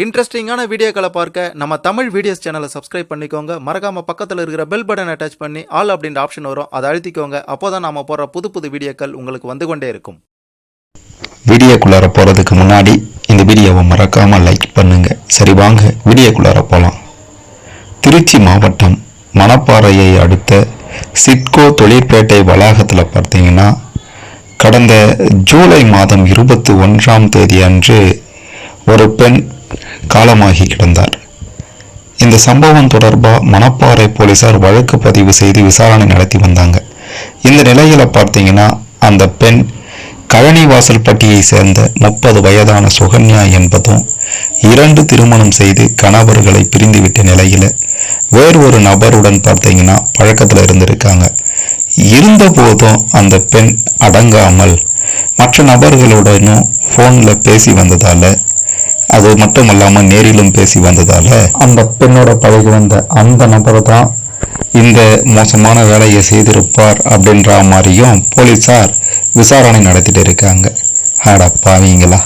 இன்ட்ரெஸ்டிங்கான வீடியோக்களை பார்க்க நம்ம தமிழ் வீடியோஸ் சேனலை சப்ஸ்கிரைப் பண்ணிக்கோங்க. மறக்காம பக்கத்தில் இருக்கிற பெல் பட்டனை டச் பண்ணி ஆல் அப்படின்ற ஆப்ஷன் வரும். அதை அழுத்திக்கோங்க. அப்போதான் நாம போடுற புது புது வீடியோக்கள் உங்களுக்கு வந்து கொண்டே இருக்கும். வீடியோக்குள்ளார போகிறதுக்கு முன்னாடி இந்த வீடியோவை மறக்காம லைக் பண்ணுங்க. சரி வாங்க. வீடியோக்குள்ளார போகலாம் திருச்சி மாவட்டம் மணப்பாறையை அடுத்த சிட்கோ தொழிற்பேட்டை வளாகத்தில் பார்த்தீங்கன்னா கடந்த ஜூலை மாதம் இருபத்தி ஒன்றாம் தேதி அன்று ஒரு பெண் காலமாகி கிடந்தார். இந்த சம்பவம் தொடர்பாக மணப்பாறை போலீசார் வழக்கு பதிவு செய்து விசாரணை நடத்தி வந்தாங்க. இந்த நிலையில பார்த்தீங்கன்னா அந்த பெண் கழனி வாசல்பட்டியை சேர்ந்த முப்பது வயதான சுகன்யா என்பதும் இரண்டு திருமணம் செய்து கணவர்களை பிரிந்துவிட்ட நிலையில வேறு ஒரு நபருடன் பார்த்தீங்கன்னா பழக்கத்தில் இருந்திருக்காங்க. இருந்த போதும் அந்த பெண் அடங்காமல் மற்ற நபர்களுடனும் ஃபோனில் பேசி வந்ததால் அது மட்டும் இல்லாமல் நேரிலும் பேசி வந்ததால அந்த பெண்ணோட பழகி வந்த அந்த நபர் தான் இந்த மோசமான வேலையை செய்திருப்பார் அப்படின்ற மாதிரியும் போலீசார் விசாரணை நடத்திட்டு இருக்காங்க. அட பாவீங்களா.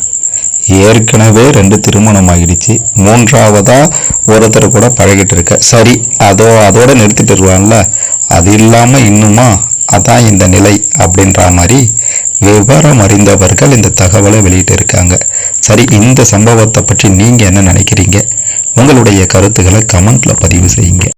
ஏற்கனவே ரெண்டு திருமணம் ஆகிடுச்சு மூன்றாவதா ஒருத்தர் கூட பழகிட்டு இருக்க. சரி அதோ அதோட நிறுத்திட்டு வருவான்ல அது இல்லாம இன்னுமா அதான் இந்த நிலை அப்படின்ற மாதிரி விவரம் அறிந்தவர்கள் இந்த தகவலை வெளியிட்டு இருக்காங்க சரி இந்த சம்பவத்தை பற்றி நீங்கள் என்ன நினைக்கிறீங்க? உங்களுடைய கருத்துக்களை கமெண்ட்டில் பதிவு செய்யுங்க.